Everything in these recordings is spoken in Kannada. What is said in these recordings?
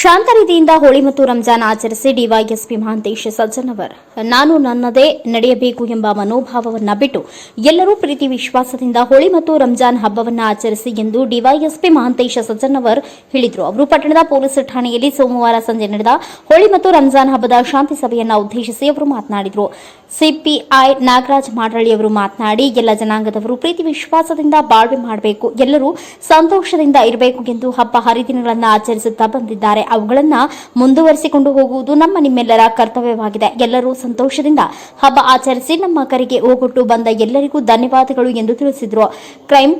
ಶಾಂತ ರೀತಿಯಿಂದ ಹೋಳಿ ಮತ್ತು ರಂಜಾನ್ ಆಚರಿಸಿ ಡಿವೈಎಸ್ಪಿ ಮಹಾಂತೇಶ್ ಸಜ್ಜನವರ್, ನಾನು ನನ್ನದೇ ನಡೆಯಬೇಕು ಎಂಬ ಮನೋಭಾವವನ್ನು ಬಿಟ್ಟು ಎಲ್ಲರೂ ಪ್ರೀತಿ ವಿಶ್ವಾಸದಿಂದ ಹೋಳಿ ಮತ್ತು ರಂಜಾನ್ ಹಬ್ಬವನ್ನು ಆಚರಿಸಿ ಎಂದು ಡಿವೈಎಸ್ಪಿ ಮಹಾಂತೇಶ ಸಜ್ಜನವರ್ ಹೇಳಿದರು. ಅವರು ಪಟ್ಟಣದ ಪೊಲೀಸ್ ಠಾಣೆಯಲ್ಲಿ ಸೋಮವಾರ ಸಂಜೆ ನಡೆದ ಹೋಳಿ ಮತ್ತು ರಂಜಾನ್ ಹಬ್ಬದ ಶಾಂತಿ ಸಭೆಯನ್ನು ಉದ್ದೇಶಿಸಿ ಅವರು ಮಾತನಾಡಿದರು. ಸಿಪಿಐ ನಾಗರಾಜ್ ಮಾಡಳ್ಳಿ ಅವರು ಮಾತನಾಡಿ, ಎಲ್ಲ ಜನಾಂಗದವರು ಪ್ರೀತಿ ವಿಶ್ವಾಸದಿಂದ ಬಾಳ್ವೆ ಮಾಡಬೇಕು, ಎಲ್ಲರೂ ಸಂತೋಷದಿಂದ ಇರಬೇಕು ಎಂದು ಹಬ್ಬ ಹರಿದಿನಗಳನ್ನು ಆಚರಿಸುತ್ತಾ ಬಂದಿದ್ದಾರೆ. ಅವುಗಳನ್ನ ಮುಂದುವರಿಸಿಕೊಂಡು ಹೋಗುವುದು ನಮ್ಮ ನಿಮ್ಮೆಲ್ಲರ ಕರ್ತವ್ಯವಾಗಿದೆ. ಎಲ್ಲರೂ ಸಂತೋಷದಿಂದ ಹಬ್ಬ ಆಚರಿಸಿ ನಮ್ಮ ಕರೆಗೆ ಓಗೊಟ್ಟು ಬಂದ ಎಲ್ಲರಿಗೂ ಧನ್ಯವಾದಗಳು ಎಂದು ತಿಳಿಸಿದರು. ಕ್ರೈಮ್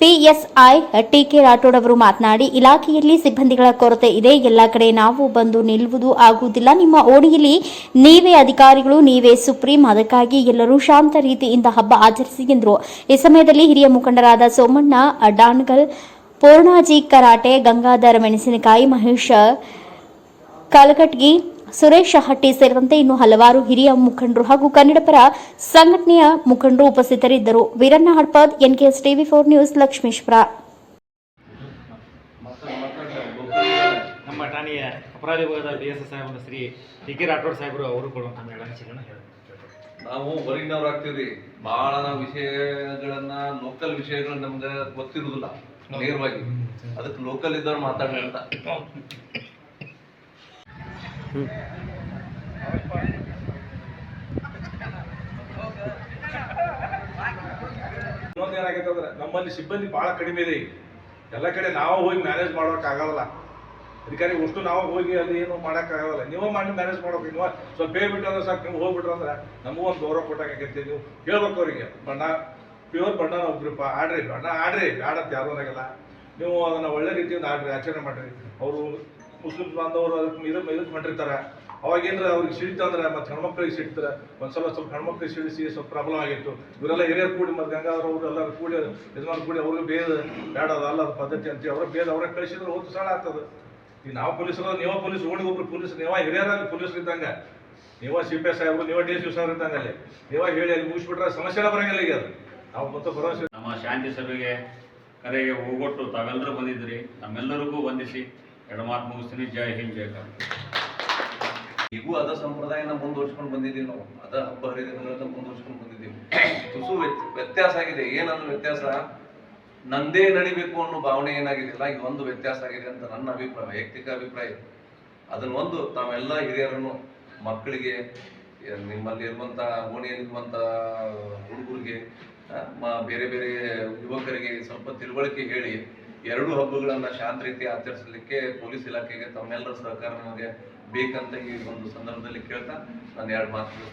ಪಿಎಸ್ಐ ಟಿಕೆ ರಾಠೋಡ್ ಅವರು ಮಾತನಾಡಿ, ಇಲಾಖೆಯಲ್ಲಿ ಸಿಬ್ಬಂದಿಗಳ ಕೊರತೆ ಇದೆ, ಎಲ್ಲ ಕಡೆ ನಾವು ಬಂದು ನಿಲ್ಲುವುದು ಆಗುವುದಿಲ್ಲ. ನಿಮ್ಮ ಓಣಿಯಲ್ಲಿ ನೀವೇ ಅಧಿಕಾರಿಗಳು, ನೀವೇ ಸುಪ್ರೀಂ, ಅದಕ್ಕಾಗಿ ಎಲ್ಲರೂ ಶಾಂತ ರೀತಿಯಿಂದ ಹಬ್ಬ ಆಚರಿಸಿ ಎಂದರು. ಈ ಸಮಯದಲ್ಲಿ ಹಿರಿಯ ಮುಖಂಡರಾದ ಸೋಮಣ್ಣ, ಡಾನ್ಗಲ್ ಪೂರ್ಣಾಜಿ ಕರಾಟೆ, ಗಂಗಾಧರ ಮೆಣಸಿನಕಾಯಿ, ಮಹೇಶ ಕಲಘಟ್ಗಿ, ಸುರೇಶ್ ಹಟ್ಟಿ ಸೇರಿದಂತೆ ಇನ್ನು ಹಲವಾರು ಹಿರಿಯ ಮುಖಂಡರು ಹಾಗೂ ಕನ್ನಡಪರ ಸಂಘಟನೆಯ ಮುಖಂಡರು ಉಪಸ್ಥಿತರಿದ್ದರು. Veeranna Hadpad, NKS TV four news, Lakshmeshwar. ನಮ್ಮ ಅಪರಾಧ ವಿಭಾಗದ ಡಿ ಎಸ್ ಎಸ್ ಸಾಹೇಬ್ ಶ್ರೀ ಡಿ ಕೆ ರಾಠೋಡ್ ಸಾಹೇಬರು ಅವರು ಕೊಡುವಂಥ ನಾವು ಹೊರಗಿನವ್ರು ಆಗ್ತೀವಿ. ಬಹಳ ನಾವು ವಿಷಯಗಳನ್ನ ಲೋಕಲ್ ವಿಷಯಗಳನ್ನ ನಮ್ಗೆ ಗೊತ್ತಿರುವುದಿಲ್ಲ ನೇರವಾಗಿ. ಅದಕ್ಕೆ ಲೋಕಲ್ ಇದ್ದವ್ರು ಮಾತಾಡ್ರಿ ಅಂತ. ಇನ್ನೊಂದು ನಮ್ಮಲ್ಲಿ ಸಿಬ್ಬಂದಿ ಬಹಳ ಕಡಿಮೆ ಇದೆ ಎಲ್ಲ ಕಡೆ ನಾವು ಹೋಗಿ ಮ್ಯಾನೇಜ್ ಮಾಡೋಕ್ಕಾಗಲ್ಲ ಅಧಿಕಾರಿ ಅಷ್ಟು ನಾವು ಹೋಗಿ ಅಲ್ಲಿ ಏನು ಮಾಡೋಕ್ಕಾಗಲ್ಲ ನೀವು ಮಾಡಿ ಮ್ಯಾನೇಜ್ ಮಾಡೋಕೆ ನೀವು ಸ್ವಲ್ಪ ಹೇಳ್ಬಿಟ್ಟು ಅಂದ್ರೆ ಸಾಕು. ನೀವು ಹೋಗ್ಬಿಟ್ರು ಅಂದ್ರೆ ನಮಗೂ ಒಂದು ಗೌರವ ಕೊಟ್ಟಾಗೈತೆ ನೀವು ಹೇಳ್ಬೇಕು ಅವರಿಗೆ. ಬಣ್ಣ ಪ್ಯೂರ್ ಬಣ್ಣ ಒಬ್ರಪ್ಪ. ಆಡ್ರಿ, ಬಣ್ಣ ಆಡ್ರಿ. ಆಡತ್ತೆ ಯಾರು ಆಗಲ್ಲ ನೀವು ಅದನ್ನ ಒಳ್ಳೆ ರೀತಿಯಿಂದ ಆಡ್ರಿ, ಆಚರಣೆ ಮಾಡ್ರಿ. ಅವರು ಮುಸ್ಲಿಮ್ಸ್ ಬಾಂಧವರು ಅದಕ್ಕೆ ಇದಕ್ಕೆ ಇದಕ್ಕೆ ಮಾಡಿರ್ತಾರೆ ಅವಾಗೇನ್ರ ಅವ್ರಿಗೆ ಸಿಡಿತು ಅಂದ್ರೆ ಮತ್ತೆ ಹೆಣ್ಮಕ್ಳಿಗೆ ಸಿಡ್ತಾರೆ ಒಂದ್ಸಲ ಸ್ವಲ್ಪ ಹೆಣ್ಮಕ್ಳಿಗೆ ಸಿಡಿಸಿ ಸ್ವಲ್ಪ ಪ್ರಾಬ್ಲಮ್ ಆಗಿತ್ತು. ಇವರೆಲ್ಲ ಹಿರಿಯರು ಕೂಡಿ ಮತ್ತೆ ಗಂಗಾಧರ ಅವರು ಎಲ್ಲರೂ ಕೂಡಿ, ಯಜಮಾನ್ ಕೂಡಿ ಅವ್ರಿಗೆ ಬೇದ ಬೇಡ ಅಲ್ಲ ಪದ್ಧತಿ ಅಂತ ಅವ್ರಿಗೆ ಬೇದ ಅವ್ರಿಗೆ ಕಳಿಸಿದ್ರೆ ಹೋದ ಸಾಲ ಆಗ್ತದೆ. ಈಗ ನಾವು ಪೊಲೀಸರು ನೀವ ಪೊಲೀಸ್ ಓಣಿಗೆ ಒಬ್ರು ಪೊಲೀಸ್ ನೀವ ಹಿರಿಯರಲ್ಲಿ ಪೊಲೀಸ್ ಇದ್ದಂಗ. ನೀವ ಸಿ ಪಿ ಎಸ್ ಸಾಹೇಬ್ರು ನೀವ ಡಿ ಎಸ್ ಪಿ ಇದ್ದಂಗ ಅಲ್ಲಿ ನೀವ ಹೇಳಿ ಅಲ್ಲಿ ಮುಗಿಸ್ಬಿಟ್ರೆ ಸಮಸ್ಯೆ ಬರಂಗಿಲ್ಲ ಈಗ ಅದು. ನಾವು ಮತ್ತೆ ಭರವಸೆ ನಮ್ಮ ಶಾಂತಿ ಸಭೆಗೆ ಕರೆಗೆ ಹೋಗೊಟ್ಟು ತಾವೆಲ್ಲರೂ ಬಂದಿದ್ರಿ ನಮ್ಮೆಲ್ಲರಿಗೂ ವಂದಿಸಿ. ಎರಡು ಮಾತು ಮುಗಿಸ್ತೀನಿ. ಜೈ ಹಿಂದ್ ಜೈ ಕರ್ನಾಟಕ. ಈಗೂ ಅದ ಸಂಪ್ರದಾಯನ ಮುಂದುವರ್ಸ್ಕೊಂಡು ಬಂದಿದ್ದೀವಿ ನಾವು. ಅದ ಹಬ್ಬ ಹರಿದಿನಗಳನ್ನ ಮುಂದುವರ್ಸ್ಕೊಂಡು ಬಂದಿದ್ದೀವಿ. ತುಸು ವ್ಯತ್- ವ್ಯತ್ಯಾಸ ಆಗಿದೆ. ಏನಂದ್ರೆ ವ್ಯತ್ಯಾಸ? ನಂದೇ ನಡಿಬೇಕು ಅನ್ನೋ ಭಾವನೆ ಏನಾಗಿದೆಯಲ್ಲ ಇದು ಒಂದು ವ್ಯತ್ಯಾಸ ಆಗಿದೆ ಅಂತ ನನ್ನ ಅಭಿಪ್ರಾಯ ವೈಯಕ್ತಿಕ ಅಭಿಪ್ರಾಯ. ಅದನ್ನ ಒಂದು ತಾವೆಲ್ಲ ಹಿರಿಯರನ್ನು ಮಕ್ಕಳಿಗೆ ನಿಮ್ಮಲ್ಲಿ ಇರುವಂತಹ ಹುಡುಗರಿಗೆ ಆ, ಬೇರೆ ಬೇರೆ ಯುವಕರಿಗೆ ಸ್ವಲ್ಪ ತಿಳುವಳಿಕೆ ಹೇಳಿ ಎರಡು ಹಬ್ಬಗಳನ್ನ ಶಾಂತ ರೀತಿ ಆಚರಿಸಲಿಕ್ಕೆ ಪೊಲೀಸ್ ಇಲಾಖೆಗೆ ತಮ್ಮೆಲ್ಲರ ಸಹಕಾರ ನಮಗೆ ಬೇಕಂತ ಈ ಒಂದು ಸಂದರ್ಭದಲ್ಲಿ ಕೇಳ್ತಾ ನಾನು ಎರಡು ಮಾತು